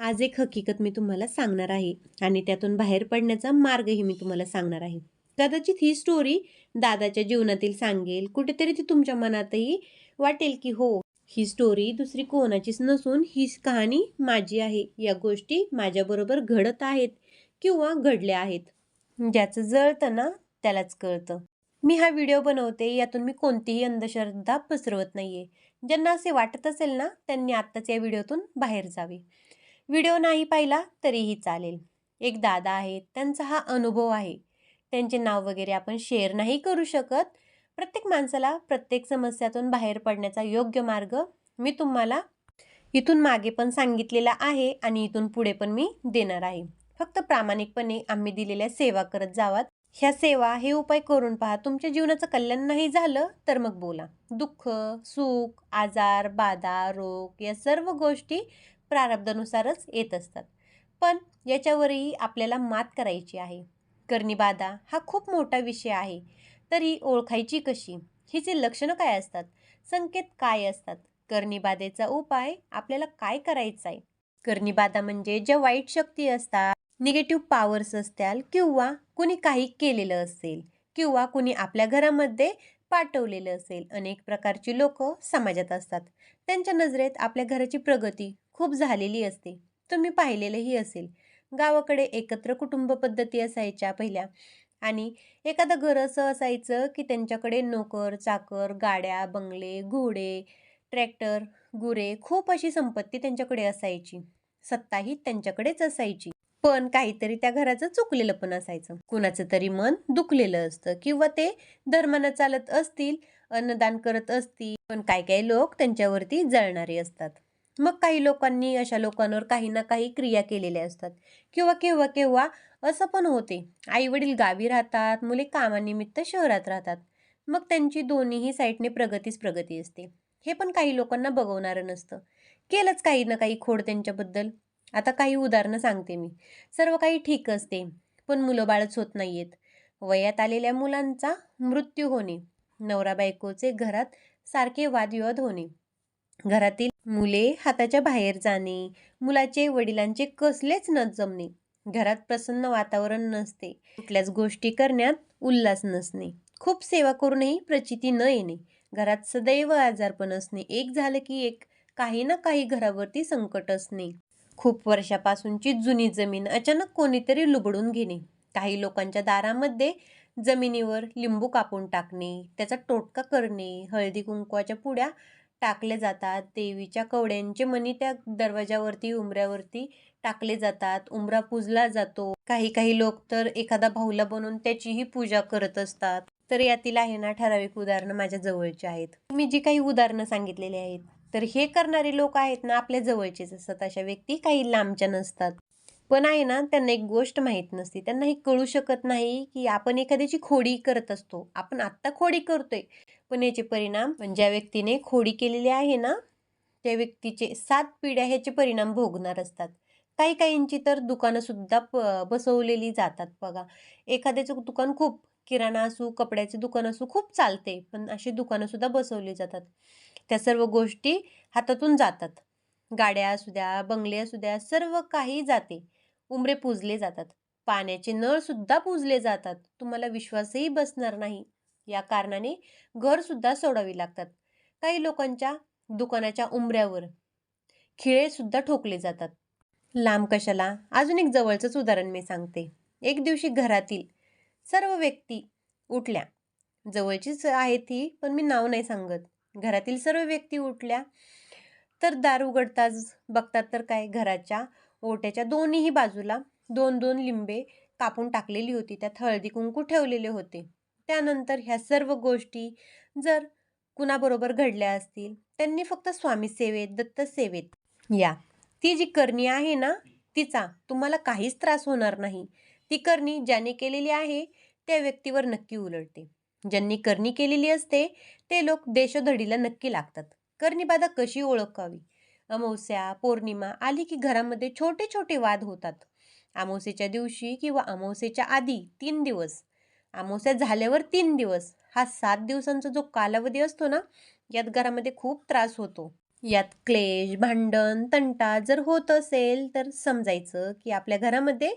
आज एक हकीकत मी तुम्हाला सांगणार आहे आणि त्यातून बाहेर पडण्याचा मार्गही मी तुम्हाला सांगणार आहे. कदाचित ही स्टोरी दादाच्या जीवनातील सांगेल कुठेतरी ती तुमच्या मनातही वाटेल की हो ही स्टोरी दुसरी कोणाचीच नसून ही कहाणी माझी आहे. या गोष्टी माझ्याबरोबर घडत आहेत किंवा घडल्या आहेत. ज्याचं जळतं ना त्यालाच कळतं. मी हा व्हिडिओ बनवते यातून मी कोणतीही अंधश्रद्धा पसरवत नाहीये. ज्यांना असे वाटत असेल ना त्यांनी आत्ताच या व्हिडिओतून बाहेर जावे. व्हिडिओ नाही पाहिला तरीही चालेल. एक दादा आहेत त्यांचा हा अनुभव आहे. त्यांचे नाव वगैरे आपण शेअर नाही करू शकत. प्रत्येक माणसाला प्रत्येक समस्यातून बाहेर पडण्याचा योग्य मार्ग मी तुम्हाला इथून मागे पण सांगितलेला आहे आणि इथून पुढे पण मी देणार आहे. फक्त प्रामाणिकपणे आम्ही दिलेल्या सेवा करत जावात. ह्या सेवा हे उपाय करून पहा. तुमच्या जीवनाचं कल्याण नाही झालं तर मग बोला. दुःख सुख आजार बाधा रोग या सर्व गोष्टी प्रारब्धानुसारच येत असतात. पण याच्यावरही आपल्याला मात करायची आहे. कर्णीबाधा हा खूप मोठा विषय आहे. तर ही ओळखायची कशी? हिचे लक्षणं काय असतात? संकेत काय असतात? कर्णीबाधेचा उपाय आपल्याला काय करायचा आहे कर्णीबाधा म्हणजे ज्या वाईट शक्ती असतात निगेटिव्ह पॉवर्स असतील किंवा कुणी काही केलेलं असेल किंवा कुणी आपल्या घरामध्ये पाठवलेलं असेल अनेक प्रकारची लोक समाजात असतात. त्यांच्या नजरेत आपल्या घराची प्रगती खूप झालेली असते. तुम्ही पाहिलेलंही असेल. गावाकडे एकत्र कुटुंब पद्धती असायच्या पहिल्या आणि एखादं घर असं असायचं की त्यांच्याकडे नोकर चाकर गाड्या बंगले घोडे ट्रॅक्टर गुरे खूप अशी संपत्ती त्यांच्याकडे असायची. सत्ताही त्यांच्याकडेच असायची. पण काहीतरी त्या घराचं चुकलेलं पण असायचं. कुणाचं तरी मन दुखलेलं असतं किंवा ते धर्मानं चालत असतील अन्नदान करत असतील पण काही काही लोक त्यांच्यावरती जळणारे असतात. मग काही लोकांनी अशा लोकांवर काही ना काही क्रिया केलेल्या असतात. किंवा केव्हा केव्हा असं पण होते. आई वडील गावी राहतात मुले कामानिमित्त शहरात राहतात. मग त्यांची दोन्हीही साईडने प्रगतीच प्रगती असते. हे पण काही लोकांना बघवणारं नसतं. केलंच काही ना काही खोड त्यांच्याबद्दल. आता काही उदाहरणं सांगते मी. सर्व काही ठीक असते पण मुलं बाळच होत नाहीयेत. वयात आलेल्या मुलांचा मृत्यू होणे नवरा बायकोचे घरात सारखे वादविवाद होणे घरातील मुले हाताच्या बाहेर जाणे मुलाचे वडिलांचे कसलेच न जमणे घरात प्रसन्न वातावरण नसते कुठल्याच गोष्टी करण्यात उल्हास नसणे खूप सेवा करूनही प्रचिती न येणे घरात सदैव आजारपण असणे एक झालं की एक काही ना काही घरावरती संकट असणे. खूप वर्षापासूनची जुनी जमीन अचानक कोणीतरी लुबडून घेणे. काही लोकांच्या दारामध्ये जमिनीवर लिंबू कापून टाकणे त्याचा टोटका करणे हळदी कुंकवाच्या पुड्या टाकले जातात देवीच्या कवड्यांचे मणी त्या दरवाजावरती उंबऱ्यावरती टाकले जातात उंबरा पूजला जातो. काही काही लोक तर एखादा भाऊला बनवून त्याचीही पूजा करत असतात. तर यातील आहे ना ठराविक उदाहरणं माझ्या जवळची आहेत. मी जी काही उदाहरणं सांगितलेली आहेत तर हे करणारे लोक आहेत ना आपल्या जवळचेच असतात. अशा व्यक्ती काही लांबच्या नसतात. पण आहे ना त्यांना एक गोष्ट माहीत नसते. त्यांना हे कळू शकत नाही की आपण एखाद्याची खोडी करत असतो. आपण आत्ता खोडी करतोय. पण याचे परिणाम म्हणजे ज्या व्यक्तीने खोडी केलेली आहे ना त्या व्यक्तीचे सात पिढ्या ह्याचे परिणाम भोगणार असतात. काही काहींची तर दुकानंसुद्धा प बसवलेली जातात बघा. एखाद्याचं दुकान खूप किराणा असू कपड्याचे दुकान असू खूप चालते. पण अशी दुकानं सुद्धा बसवली जातात. त्या सर्व गोष्टी हातातून जातात. गाड्या असू द्या बंगले असू द्या सर्व काही जाते. उमरे पूजले जातात. पाण्याचे नळ सुद्धा पूजले जातात. तुम्हाला विश्वासही बसणार नाही. या कारणाने घर सुद्धा सोडावी लागतात. काही लोकांच्या दुकानाच्या उंबऱ्यावर खिळे सुद्धा ठोकले जातात. लांब कशाला? अजून एक जवळचंच उदाहरण मी सांगते. एक दिवशी घरातील सर्व व्यक्ती उठल्या. जवळचीच आहे ती पण मी नाव नाही सांगत. घरातील सर्व व्यक्ती उठल्या. तर दार उघडताच बघतात तर काय घराच्या ओट्याच्या दोन्हीही बाजूला दोन दोन लिंबे कापून टाकलेली होती. त्यात हळदी कुंकू ठेवलेले होते. त्यानंतर ह्या सर्व गोष्टी जर कुणाबरोबर घडल्या असतील त्यांनी फक्त स्वामी सेवेत दत्त सेवेत या. ती जी करणी आहे ना तिचा तुम्हाला काहीच त्रास होणार नाही. ती करणी ज्याने केलेली आहे त्या व्यक्तीवर नक्की उलटते. ज्यांनी करणी केलेली असते ते लोक देशोधडीला नक्की लागतात. करणीबाधा कशी ओळखावी? अमावस्या पौर्णिमा आली की घरामध्ये छोटे छोटे वाद होतात. अमावस्येच्या दिवशी किंवा अमावस्येच्या आधी तीन दिवस. अमावस्या झाल्यावर तीन दिवस. हा सात दिवसांचा जो कालावधी असतो ना यात घरामध्ये खूप त्रास होतो. यात क्लेश भांडण तंटा जर होत असेल तर समजायचं की आपल्या घरामध्ये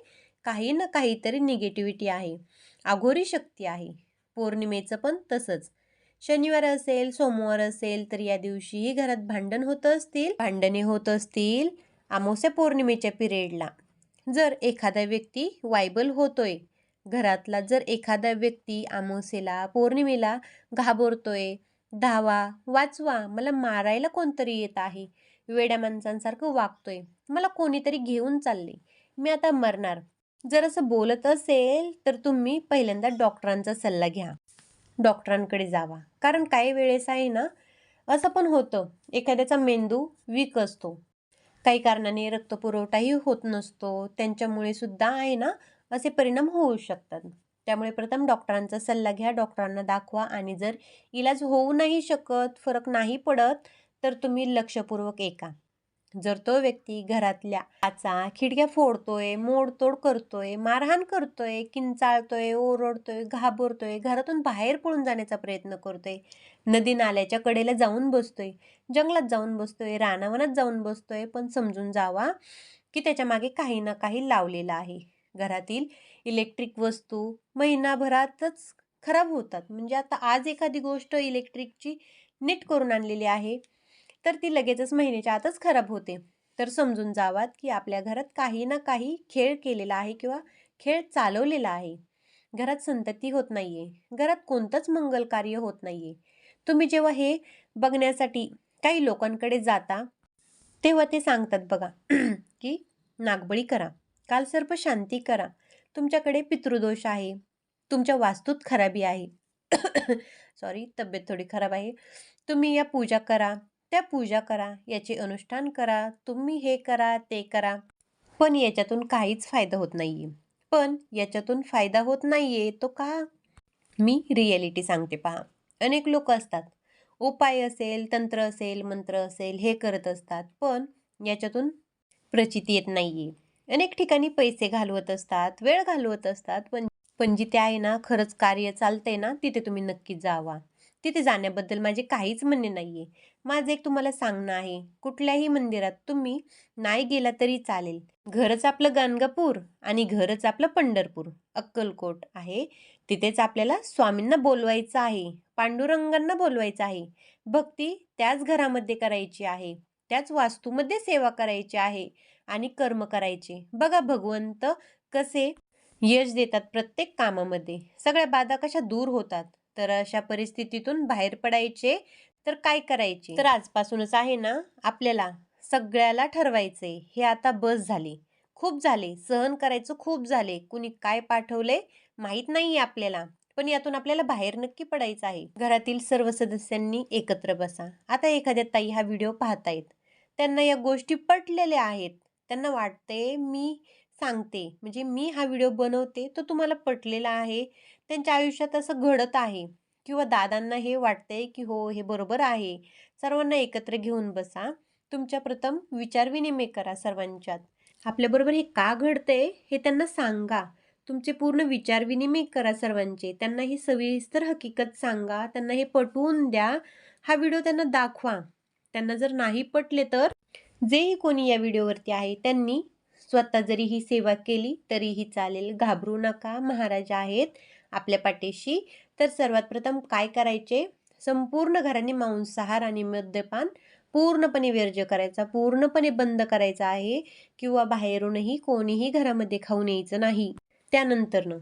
काही ना काहीतरी निगेटिव्हिटी आहे. अघोरी शक्ती आहे. पौर्णिमेचं पण तसंच. शनिवार असेल सोमवार असेल तर या दिवशीही घरात भांडण होत असतील. भांडणे होत असतील अमावस्या पौर्णिमेच्या पिरियडला. जर एखादा व्यक्ती वायबल होतोय घरातला जर एखादा व्यक्ती अमावस्येला पौर्णिमेला घाबरतोय धावा वाचवा मला मारायला कोणतरी येत आहे वेड्या माणसांसारखं वागतोय मला कोणीतरी घेऊन चालले मी आता मरणार जर असं बोलत असेल तर तुम्ही पहिल्यांदा डॉक्टरांचा सल्ला घ्या. डॉक्टरांकडे जावा. कारण काही वेळेस आहे ना असं पण होतं एखाद्याचा मेंदू वीक असतो. काही कारणाने रक्तपुरवठाही होत नसतो. त्यांच्यामुळे सुद्धा आहे ना असे परिणाम होऊ शकतात. त्यामुळे प्रथम डॉक्टरांचा सल्ला घ्या डॉक्टरांना दाखवा आणि जर इलाज होऊ नाही शकत फरक नाही पडत तर तुम्ही लक्षपूर्वक ऐका. जर तो व्यक्ती घरातल्या आचा खिडक्या फोडतोय मोडतोड करतोय मारहाण करतोय किंचाळतोय ओरडतोय घाबरतोय घरातून बाहेर पळून जाण्याचा प्रयत्न करतोय नदी नाल्याच्या कडेला जाऊन बसतोय जंगलात जाऊन बसतोय रानावनात जाऊन बसतोय पण समजून जावा की त्याच्यामागे काही ना काही लावलेलं आहे. घरातील इलेक्ट्रिक वस्तू महिनाभरातच खराब होतात. म्हणजे आता आज एखादी गोष्ट इलेक्ट्रिकची नीट करून आणलेली आहे. तर ती लगेचच महिन्याच्या आतच खराब होते. तर समजून जावात की आपल्या घरात काही ना काही खेळ केलेला आहे किंवा खेळ चालवलेला आहे. घरात संतती होत नाहीये. घरात कोणतंच मंगल कार्य होत नाहीये. तुम्ही जेव्हा हे बघण्यासाठी काही लोकांकडे जाता तेव्हा ते सांगतात बघा की नागबळी करा. कालसर्प शांती करा. तुमच्याकडे पितृदोष आहे. तुमच्या वास्तूत खराबी आहे. सॉरी तब्येत थोडी खराब आहे. तुम्ही या पूजा करा. त्या पूजा करा याचे अनुष्ठान करा तुम्ही हे करा ते करा. पण याच्यातून काहीच फायदा होत नाहीये. पण याच्यातून फायदा होत नाहीये तो का? मी रियालिटी सांगते पहा. अनेक लोक असतात. उपाय असेल तंत्र असेल मंत्र असेल हे करत असतात. पण याच्यातून प्रचिती येत नाहीये. अनेक ठिकाणी पैसे घालवत असतात वेळ घालवत असतात. पण पण जिथे आहे ना खरंच कार्य चालतंय ना तिथे तुम्ही नक्की जावा. तिथे जाण्याबद्दल माझे काहीच म्हणणे नाही आहे माझं एक तुम्हाला सांगणं आहे. कुठल्याही मंदिरात तुम्ही नाही गेला तरी चालेल. घरच आपलं गाणगापूर आणि घरच आपलं पंढरपूर अक्कलकोट आहे. तिथेच आपल्याला स्वामींना बोलवायचं आहे. पांडुरंगांना बोलवायचं आहे. भक्ती त्याच घरामध्ये करायची आहे. त्याच वास्तूमध्ये सेवा करायची आहे आणि कर्म करायचे. बघा भगवंत कसे यश देतात प्रत्येक कामामध्ये. सगळ्या बाधा कशा दूर होतात? तर अशा परिस्थितीतून बाहेर पडायचे तर काय करायचे? तर आजपासूनच आहे ना आपल्याला सगळ्याला ठरवायचे. हे आता बस झाली. खूप झाले. सहन करायचं खूप झाले. कुणी काय पाठवले माहीत नाही आपल्याला. पण यातून आपल्याला बाहेर नक्की पडायचं आहे. घरातील सर्व सदस्यांनी एकत्र बसा. आता एखाद्या ताई हा व्हिडिओ पाहतायत. त्यांना या गोष्टी पटलेल्या आहेत. त्यांना वाटते मी सांगते. म्हणजे मी हा व्हिडिओ बनवते तो तुम्हाला पटलेला आहे. त्यांच्या आयुष्यात असं घडत आहे. किंवा दादांना हे वाटतंय की हो हे बरोबर आहे. सर्वांना एकत्र घेऊन बसा. तुमच्या प्रथम विचारविनिमय करा सर्वांच्यात. आपल्याबरोबर हे का घडतंय हे त्यांना सांगा. तुमचे पूर्ण विचारविनिमय करा सर्वांचे. त्यांना ही सविस्तर हकीकत सांगा. त्यांना हे पटवून द्या. हा व्हिडिओ त्यांना दाखवा. त्यांना जर नाही पटले तर जेही कोणी या व्हिडिओवरती आहे त्यांनी स्वतः जरी ही सेवा केली तरीही चालेल. घाबरू नका. महाराज आहेत आपल्या पाठीशी. तर सर्वात प्रथम काय करायचे? संपूर्ण घराने मांसाहार आणि मद्यपान पूर्णपणे वर्ज्य करायचा पूर्णपणे बंद करायचा आहे किंवा बाहेरूनही कोणीही घरामध्ये खाऊन यायचं नाही. त्यानंतरनं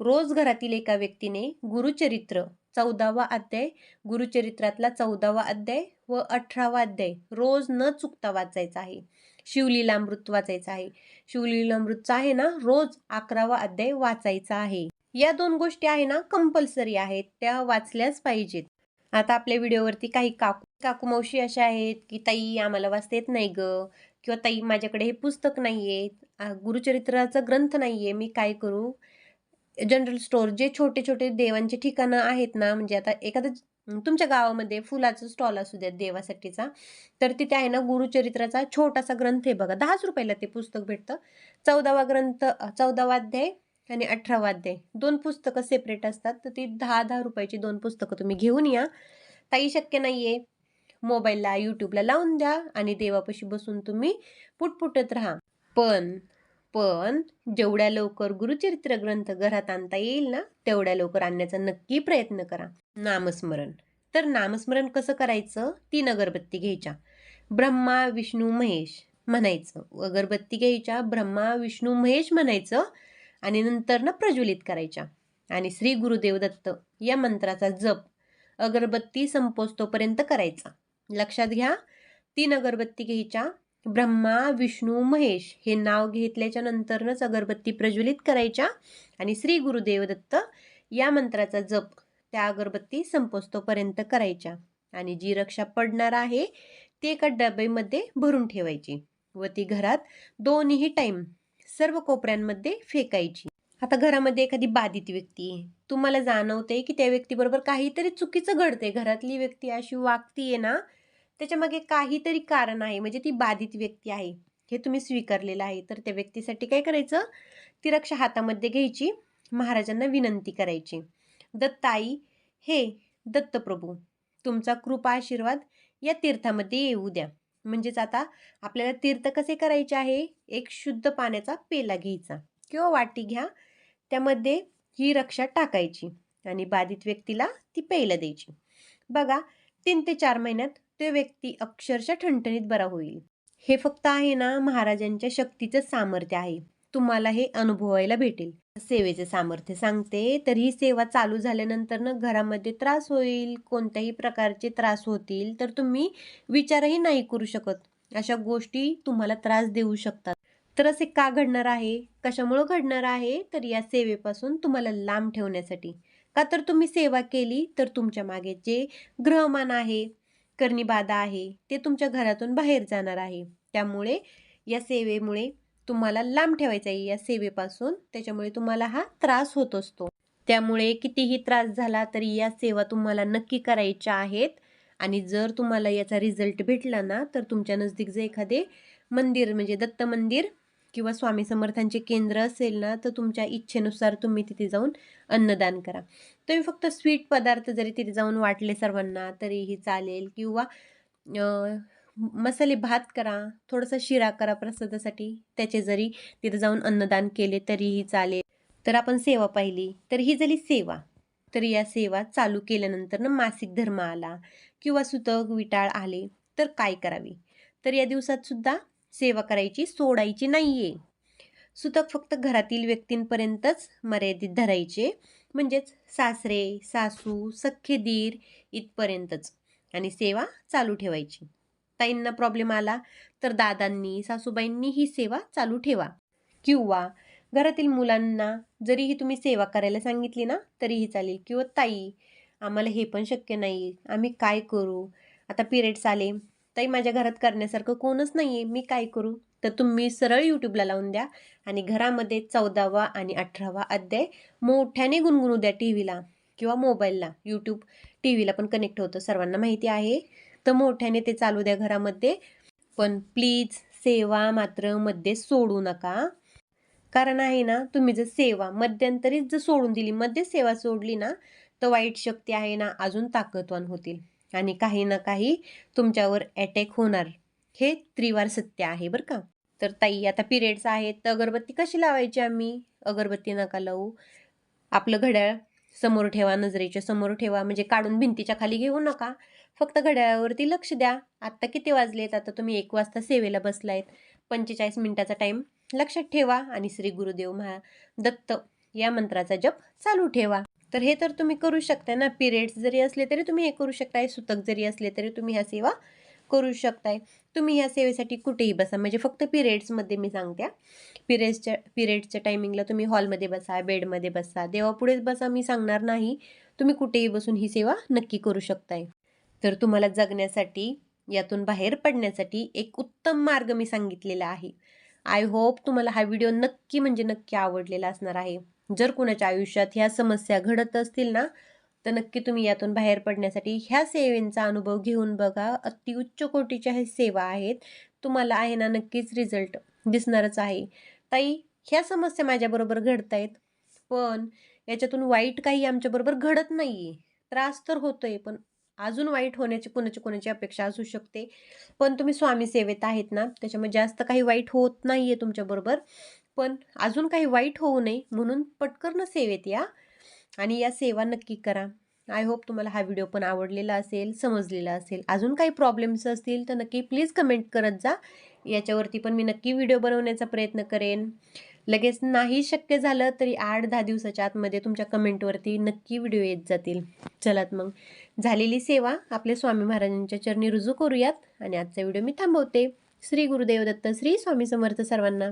रोज घरातील एका व्यक्तीने गुरुचरित्र चौदावा अध्याय गुरुचरित्रातला चौदावा अध्याय व अठरावा अध्याय रोज न चुकता वाचायचा आहे. शिवलीलामृत वाचायचा आहे. शिवलीलामृतचा आहे ना रोज अकरावा अध्याय वाचायचा आहे. या दोन गोष्टी आहे ना कंपल्सरी आहेत त्या वाचल्याच पाहिजेत. आता आपल्या व्हिडिओवरती काही काकू काकू मावशी अशा आहेत की ताई आम्हाला वाचता येत नाही ग. किंवा ताई माझ्याकडे हे पुस्तक नाही आहे गुरुचरित्राचा ग्रंथ नाही आहे मी काय करू? जनरल स्टोअर जे छोटे छोटे देवांचे ठिकाणं आहेत ना म्हणजे आता एखादं तुमच्या गावामध्ये फुलाचं स्टॉल असू द्या देवासाठीचा तर तिथे आहे ना गुरुचरित्राचा छोटासा ग्रंथ आहे बघा दहाच रुपयाला ते पुस्तक भेटतं. चौदावा ग्रंथ चौदावा अध्याय आणि अठरा वाद्य दोन पुस्तकं सेपरेट असतात. तर ती दहा दहा रुपयाची दोन पुस्तकं तुम्ही घेऊन या. ताई शक्य नाही आहे मोबाईलला यूट्यूबला लावून द्या आणि देवापाशी बसून तुम्ही पुटपुटत राहा. पण पण जेवढ्या लवकर गुरुचरित्र ग्रंथ घरात आणता येईल ना तेवढ्या लवकर आणण्याचा नक्की प्रयत्न करा. नामस्मरण. तर नामस्मरण कसं करायचं? तीन अगरबत्ती घ्यायच्या. ब्रह्मा विष्णू महेश म्हणायचं. अगरबत्ती घ्यायच्या ब्रह्मा विष्णू महेश म्हणायचं. आणि नंतर न प्रज्वलित करायच्या. आणि श्री गुरुदेव दत्त या मंत्राचा जप अगरबत्ती संपोस्तोपर्यंत करायचा. लक्षात घ्या तीन अगरबत्ती घ्यायच्या. ब्रह्मा विष्णू महेश हे नाव घेतल्याच्या नंतरनच अगरबत्ती प्रज्वलित करायच्या. आणि श्री गुरुदेव दत्त या मंत्राचा जप त्या अगरबत्ती संपोस्तोपर्यंत करायच्या. आणि जी रक्षा पडणार आहे ती एका डब्यामध्ये भरून ठेवायची. व ती घरात दोन्ही टाईम सर्व कोपऱ्यांमध्ये फेकायची. आता घरामध्ये एखादी बाधित व्यक्ती आहे तुम्हाला जाणवते की त्या व्यक्तीबरोबर काहीतरी चुकीचं घडते घरातली व्यक्ती अशी वागतीये ना त्याच्यामागे काहीतरी कारण आहे. म्हणजे ती बाधित व्यक्ती आहे. हे तुम्ही स्वीकारलेलं आहे. तर त्या व्यक्तीसाठी काय करायचं? ती रक्षा हातामध्ये घ्यायची. महाराजांना विनंती करायची. दत्ताई हे दत्तप्रभू तुमचा कृपा आशीर्वाद या तीर्थामध्ये येऊ द्या. म्हणजेच आता आपल्याला तीर्थ कसे करायचे आहे? एक शुद्ध पाण्याचा पेला घ्यायचा किंवा वाटी घ्या. त्यामध्ये ही रक्षा टाकायची आणि बाधित व्यक्तीला ती प्यायला द्यायची. बघा तीन ते चार महिन्यात तो व्यक्ती अक्षरशः ठणठणीत बरा होईल. हे फक्त आहे ना महाराजांच्या शक्तीचं सामर्थ्य आहे. तुम्हाला हे अनुभवायला भेटेल. सेवेचे सामर्थ्य सांगते. तर ही सेवा चालू झाल्यानंतर ना घरामध्ये त्रास होईल कोणत्याही प्रकारचे त्रास होतील तर तुम्ही विचारही नाही करू शकत. अशा गोष्टी तुम्हाला त्रास देऊ शकतात. तर असे का घडणार आहे? कशामुळं घडणार आहे? तर या सेवेपासून तुम्हाला लांब ठेवण्यासाठी. का तर तुम्ही सेवा केली तर तुमच्या मागे जे ग्रहमान आहे कर्णिबाधा आहे ते तुमच्या घरातून बाहेर जाणार आहे. त्यामुळे या सेवेमुळे तुम्हाला लांब ठेवायचा आहे या सेवेपासून त्याच्यामुळे तुम्हाला हा त्रास होत असतो. त्यामुळे कितीही त्रास झाला तरी या सेवा तुम्हाला नक्की करायच्या आहेत आणि जर तुम्हाला याचा रिझल्ट भेटला ना तर तुमच्या नजदीक जे एखादे मंदिर म्हणजे दत्त मंदिर किंवा स्वामी समर्थांचे केंद्र असेल ना तर तुमच्या इच्छेनुसार तुम्ही तिथे जाऊन अन्नदान करा. तुम्ही फक्त स्वीट पदार्थ जरी तिथे जाऊन वाटले सर्वांना तरीही चालेल किंवा मसाले भात करा थोडासा शिरा करा प्रसादासाठी. त्याचे जरी तिथे जाऊन अन्नदान केले तरीही चालेल. तर आपण सेवा पाहिली. तर ही झाली सेवा. तर या सेवा चालू केल्यानंतर ना मासिक धर्म आला किंवा सुतक विटाळ आले तर काय करावे? तर या दिवसात सुद्धा सेवा करायची सोडायची नाहीये. सुतक फक्त घरातील व्यक्तींपर्यंतच मर्यादित धरायचे. म्हणजेच सासरे सासू सख्खे दीर इथपर्यंतच. आणि सेवा चालू ठेवायची. ताईंना प्रॉब्लेम आला तर दादांनी सासूबाईंनी ही सेवा चालू ठेवा. किंवा घरातील मुलांना जरीही तुम्ही सेवा करायला सांगितली ना तरीही चालेल. किंवा ताई आम्हाला हे पण शक्य नाही. आम्ही काय करू? आता पिरियड्स आले. ताई माझ्या घरात करण्यासारखं कोणच नाही आहे मी काय करू? तर तुम्ही सरळ यूट्यूबला लावून द्या आणि घरामध्ये चौदावा आणि अठरावा अध्याय मोठ्याने गुणगुणू द्या टी व्हीला किंवा मोबाईलला यूट्यूब टी व्हीला पण कनेक्ट होतं. सर्वांना माहिती आहे. तर मोठ्याने ते चालू द्या घरामध्ये. पण प्लीज सेवा मात्रमध्ये सोडू नका. कारण आहे ना तुम्ही जर सेवा मध्यंतरीच जर सोडून दिली मध्ये सेवा सोडली ना तर वाईट शक्ती आहे ना अजून ताकदवान होतील. आणि काही ना काही तुमच्यावर अटॅक होणार. हे त्रिवार सत्य आहे बरं का. तर ताई आता पिरियड्स आहेत तर अगरबत्ती कशी लावायची आम्ही? अगरबत्ती नका लावू. आपलं घड्याळ समोर ठेवा नजरेच्या समोर ठेवा म्हणजे काढून भिंतीच्या खाली घेऊ नका. फक्त घड्याळावरती लक्ष द्या. आत्ता किती वाजलेत? आता तुम्ही एक वाजता सेवेला बसलायत. पंचेचाळीस मिनिटाचा टाईम लक्षात ठेवा आणि श्री गुरुदेव महा दत्त या मंत्राचा जप चालू ठेवा. तर हे तर तुम्ही करू शकताय ना? पिरियड्स जरी असले तरी तुम्ही हे करू शकताय. सुतक जरी असले तरी तुम्ही ह्या सेवा करू शकताय. तुम्ही ह्या सेवेसाठी कुठेही बसा. म्हणजे फक्त पिरियड्समध्ये मी सांगते पिरियड्सच्या पिरियड्सच्या टायमिंगला तुम्ही हॉलमध्ये बसा बेडमध्ये बसा. देवापुढेच बसा मी सांगणार नाही. तुम्ही कुठेही बसून ही सेवा नक्की करू शकताय. तर तुम्हाला जगण्यासाठी यातून बाहेर पडण्यासाठी एक उत्तम मार्ग मी सांगितलेला आहे. आय होप तुम्हाला हा व्हिडिओ नक्की म्हणजे नक्की आवडलेला असणार आहे. जर कुणाच्या आयुष्यात ह्या समस्या घडत असतील ना तर नक्की तुम्ही यातून बाहेर पडण्यासाठी ह्या सेवेंचा अनुभव घेऊन बघा. अति उच्च कोटीच्या हे सेवा आहेत. तुम्हाला आहे ना नक्कीच रिझल्ट दिसणारच आहे. ताई ह्या समस्या माझ्याबरोबर घडत आहेत पण याच्यातून वाईट काही आमच्याबरोबर घडत नाही आहे त्रास तर होतोय पण अजून वाईट होण्याची कुणाची कोणाची अपेक्षा असू शकते. पण तुम्ही स्वामी सेवेत आहेत ना त्याच्यामुळे जास्त काही वाईट होत नाही आहे तुमच्याबरोबर पण अजून काही वाईट होऊ नये म्हणून पटकन सेवेत या आणि या सेवा नक्की करा. आय होप तुम्हाला हा व्हिडिओ पण आवडलेला असेल समजलेला असेल. अजून काही प्रॉब्लेम्स असतील तर नक्की प्लीज कमेंट करत जा. याच्यावरती पण मी नक्की व्हिडिओ बनवण्याचा प्रयत्न करेन. लगेच नाही शक्य झालं तरी आठ दहा दिवसाच्या आतमध्ये तुमच्या कमेंटवरती नक्की व्हिडिओ येत जातील. चलात मग. झालेली सेवा आपल्या स्वामी महाराजांच्या चरणी रुजू करूयात. आणि आजचा व्हिडिओ मी थांबवते. श्री गुरुदेव दत्त श्री स्वामी समर्थ सर्वांना.